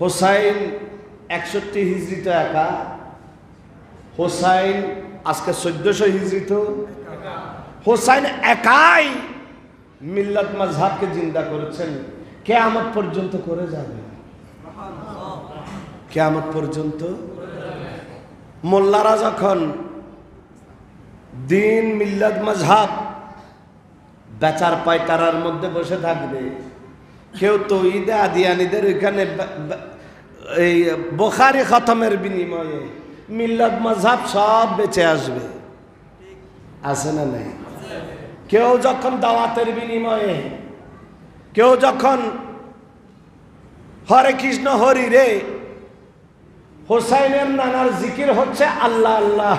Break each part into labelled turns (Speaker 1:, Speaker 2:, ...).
Speaker 1: হোসাইন একষট্টি হিজড়ি তো একা। হোসাইন আজকে চোদ্দশো হিজড়ি তো। হোসাইন একাই মিল্লাত মাজহাবকে জিন্দা করেছেন। কে কেয়ামত পর্যন্ত করে যাবে। কেয়ামত পর্যন্ত। মোল্লারা যখন দিন মিল্লাত মাজহাব বেচার পায়তারার মধ্যে বসে থাকবে কেউ তো ঈদে আদিয়ানিদের ওইখানে এই বোখারি খতমের বিনিময়ে মিল্লাত মাজহাব সব বেঁচে আসবে। আছে না নাই? কেউ যখন দাওয়াতের বিনিময়ে কেউ যখন হরে কৃষ্ণ হরি রে হোসাইনের নানার জিকির হচ্ছে আল্লাহ আল্লাহ।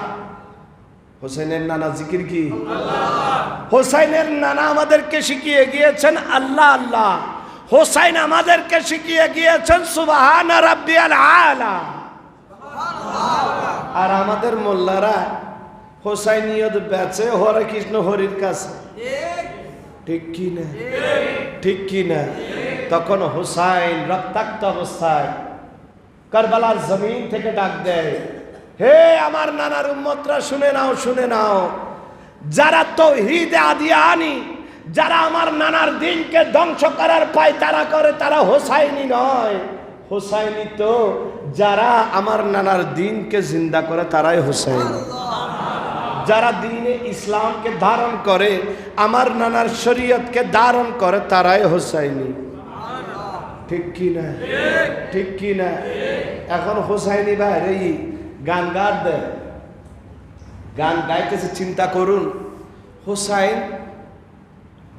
Speaker 1: হোসেনের নানা জিকির কি? হোসাইনের নানা আমাদেরকে শিখিয়ে গিয়েছেন আল্লাহ আল্লাহ। হোসাইন আমাদেরকে শিখিয়ে গিয়েছেন, সুবাহান রাব্বিয়াল আলা। আর আমাদের মোল্লারা হোসাইনিয়ত বেচে হরে কৃষ্ণ হরির কাছে। ঠিক কি না? ঠিক কি না? তখন হোসাইন রক্তাক্ত অবস্থায় কারবালার জমিন থেকে ডাক দেয়, হে আমার নানার উম্মতরা, শুনে নাও শুনে নাও। যারা তৌহিদ আদিয়ানি যারা আমার নানার দিনকে ধ্বংস করার পায়, তারা করে, তারা হোসাইনি নয়। হোসাইনি তো যারা আমার নানার দিনকে জিন্দা করে, তারাই হোসাইনি। যারা দিনে ইসলামকে ধারণ করে, আমার নানার শরীয়তকে ধারণ করে, তারাই হোসাইনি। ঠিক কি না? ঠিক কি না? এখন হোসাইনি বাইরে গান গার দেয় গান গাইতেছে, চিন্তা করুন। হোসাইন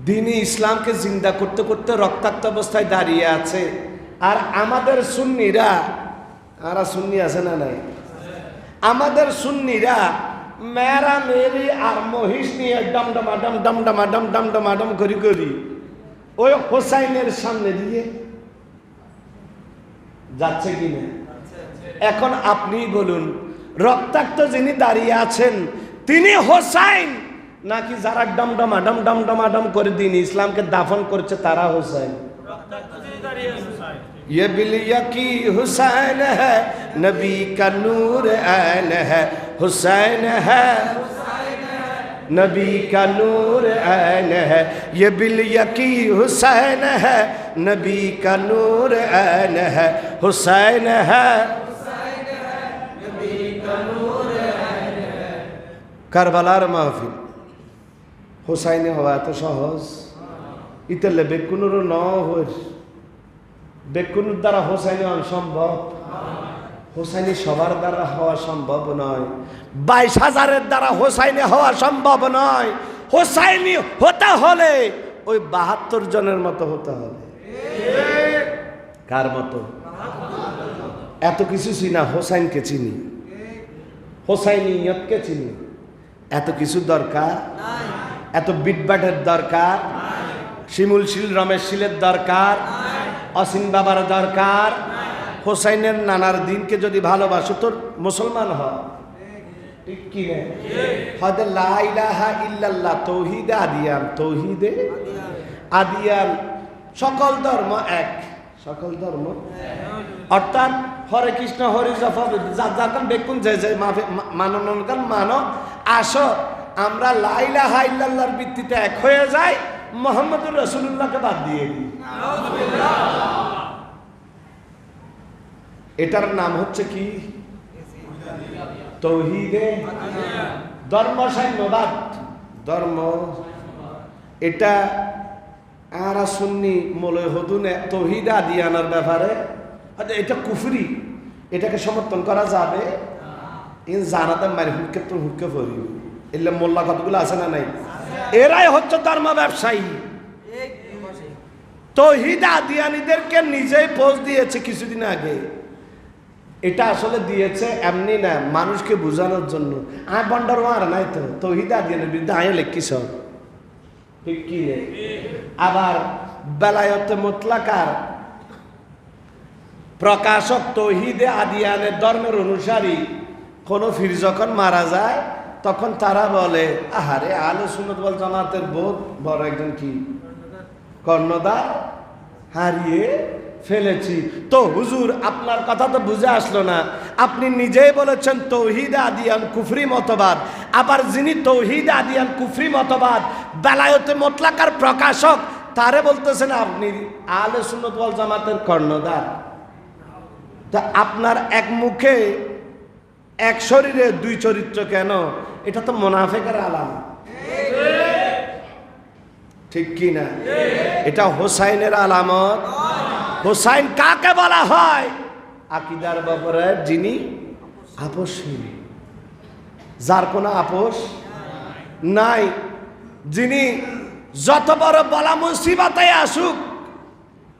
Speaker 1: দিনই ইসলামকে জিন্দা করতে করতে রক্তাক্ত অবস্থায় দাঁড়িয়ে আছে। আর আমাদের সুন্নিরা, আরা সুন্নি আছে না নাই? আমাদের সুন্নিরা মেরা মেরি আর মহিষ নিয়ে ডমডমা ডম ডমডমা ডম ডমডমা ডম করি করি ওই হোসাইনের সামনে দিয়ে যাচ্ছে কিনা এখন আপনি বলুন, রক্তাক্ত যিনি দাঁড়িয়ে আছেন, তিনি হোসাইন। নাকি যারা ডমডমা ডম ডমডমা ডম করে দিন ইসলামকে দাফন করছে তারা হোসাইন ये बिलिया की हुसैन है नबी का नूर ऐन है हुसैन है नबी का नूर ऐन है ये बिलिया की हुसैन है नबी का नूर ऐन है हुसैन है কারবালার মাহফিল হোসাইনে হওয়া এত সহজ। ইতালে বেকুনুরও ন হইর বেকুনুর দ্বারা হোসাইনি হওয়া সম্ভব। হোসাইনি সবার দ্বারা হওয়া সম্ভব নয়। বাইশ হাজারের দ্বারা হোসাইনে হওয়া সম্ভব নয়। হোসাইনি হতে হলে ওই বাহাত্তর জনের মতো হতে হবে। কার মতো? এত কিছু চিনা, হোসাইনকে চিনি। হোসাইনিয়তকে চিনি। এত কিছু দরকার? এত বিটবাটের দরকার? শিমুল শিল, রমেশ শিলের দরকার? অসীম বাবার দরকার? হোসাইনের নানার দিনকে যদি ভালোবাসো, তোর মুসলমান হ। ঠিক কি হয়তো লা ইলাহা ইল্লাল্লাহ, তৌহিদে আদিয়ান তৌহিদে আদিয়ান সকল ধর্ম এক। সকল ধর্ম অর্থাৎ হরে কৃষ্ণ, হরি জফা যার যার বেকুন, যে মানন মানো, আসো। আমরা লাইলা হাইল্লাহর ভিত্তিতে এক হয়ে যাই, মোহাম্মদুর রসুল্লাহকে বাদ দিয়ে দিই। এটার নাম হচ্ছে কি? তৌহিদে ধর্ম সাম্যবাদ ধর্ম, এটা আরা শুননি মলয় হদুনে তৌহিদ আদিয়ানার ব্যাপারে আচ্ছা এটা কুফরি, এটাকে সমর্থন করা যাবে। জানাতে মারি হুটকে তো হুটকে পড়ি। এলে মোল্লা কতগুলো আছে না নাই? এরাই হচ্ছে ধর্ম ব্যবসায়ী। তৌহিদ আদিয়ানিদেরকে নিজেই পোস্ট দিয়েছে কিছুদিন আগে। এটা আসলে দিয়েছে এমনি না, মানুষকে বোঝানোর জন্য। আয় বন্ডার আর নাই তো, তৌহিদ আদিয়ানের বিরুদ্ধে আয় লেখি সব। কি আবার বেলায়তে মোতলাকার প্রকাশক তৌহিদে আদিয়ানের ধর্মের অনুসারী কোনো ফির যখন মারা যায় তখন তারা বলে, আহারে আলো সুনত বল জামাতের বোধ বড় একজন কি? কর্ণদা হারিয়ে ফেলেছি। তো হুজুর, আপনার কথা তো বুঝে আসলো না। আপনি নিজেই বলেছেন, তৌহিদ আদিয়ান কুফরি মতবাদ। আবার যিনি তৌহিদ আদিয়ান কুফরি মতবাদ, বেলায়তে মোতলাকার প্রকাশক, তারে বলতেছেন, আপনি আলে সুন্নত ওয়াল জামাতের কর্ণধার। তা আপনার এক মুখে এক শরীরে দুই চরিত্র কেন? এটা তো মোনাফেকের আলাম। ঠিক কি না? এটা হোসাইনের আলামত। হোসাইন কাকে বলা হয়? আকিদার ব্যাপারে যিনি আপোষহীন। যার কোনো আপোষ নাই। যিনি যত বড় বলা মুসিবতে আসুক,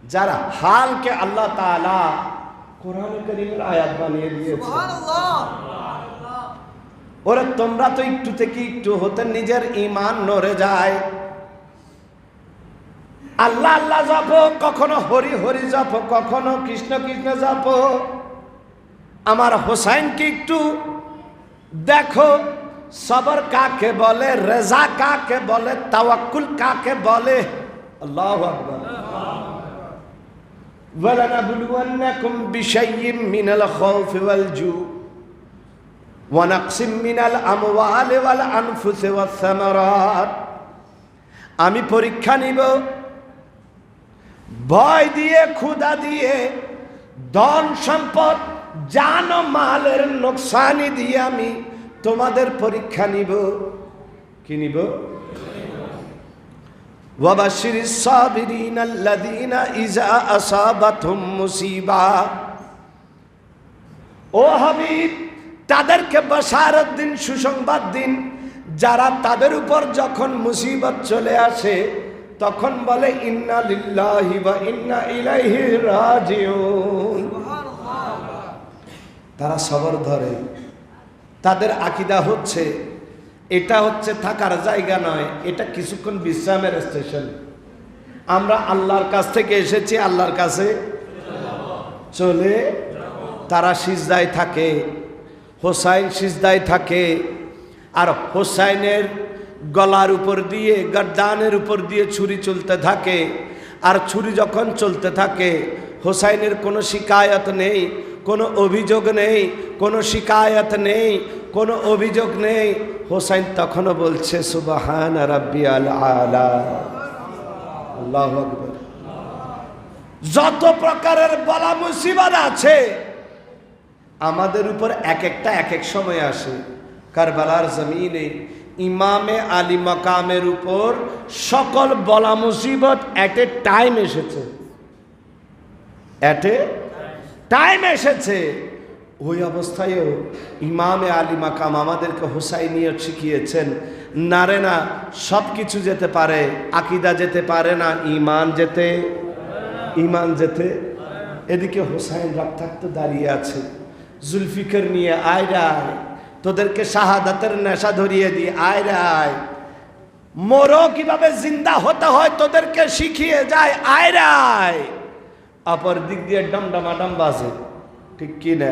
Speaker 1: যার হালকে আল্লাহ তাআলা কোরআন করিমের আয়াত বানিয়ে দিয়েছে। ওরে তোমরা তো একটু থেকে একটু হতে নিজের ইমান নড়ে যায়। আল্লাহ আল্লাহ জপ কখনো হরি হরি জপ কখনো কৃষ্ণ কৃষ্ণ জপ। আমার হোসাইনকে একটু দেখো সবর কাকে বলে রেজা কাকে বলে তাওয়াক্কুল কাকে বলে? আল্লাহু আকবার। ولنبلونكم بشيء من الخوف والجوع ونقص من الأموال والأنفس والثمرات আমি পরীক্ষা নিব ভয় দিয়ে ক্ষুধা দিয়ে ধন সম্পদ জান ও মালের নোকসানি দিয়ে আমি তোমাদের পরীক্ষা নিব কি নিব وبشر الصابرين الذين إذا أصابتهم مصيبة ও হাবিব তাদেরকে বসারত দিন সুসংবাদ দিন যারা তাদের উপর যখন মুসিবত চলে আসে তখন বলে ইন্না লিল্লাহি ওয়া ইন্না ইলাইহি রাজিউন তারা সবর ধরে তাদের আকিদা হচ্ছে এটা হচ্ছে থাকার জায়গা নয়, এটা কিছুক্ষণ বিশ্রামের স্টেশন আমরা আল্লাহর কাছ থেকে এসেছি, আল্লাহর কাছে চলে তারা সিজদায় থাকে, হোসাইন সিজদায় থাকে, আর হোসাইনের গলার উপর দিয়ে গর্দানের উপর দিয়ে ছুরি চলতে থাকে, আর ছুরি যখন চলতে থাকে, হোসাইনের কোনো শিকায়ত নেই, কোনো অভিযোগ নেই, কোনো শিকায়ত নেই কোনো অভিযোগ নেই। হোসাইন তখনও বলছে, সুবাহান রাব্বি আল। আলা আল্লাহ যত প্রকারের বলা মুসিবত আছে, আমাদের উপর এক একটা, এক এক সময় আসে। কারবালার জমিনে ইমামে আলী মকামের উপর সকল বলা মুসিবত অ্যাট এ টাইম এসেছে। অ্যাট এ টাইম এসেছে। ওই অবস্থায়ও ইমামে আলী মাকাম আমাদেরকে হোসাইনিয়ত শিখিয়েছেন, নারে না সব কিছু যেতে পারে, আকিদা যেতে পারে না ইমান যেতে ইমান যেতে। এদিকে হোসাইন রক্তাক্ত দাঁড়িয়ে আছে। জুলফিকার নিয়ে আয় রায় তোদেরকে শাহাদাতের নেশা ধরিয়ে দি আয় রায় মোরও কীভাবে জিন্দা হতে হয় তোদেরকে শিখিয়ে যায়, আয় রায় অপর দিক দিয়ে ডমডমাডম বাজে, ঠিক কি না?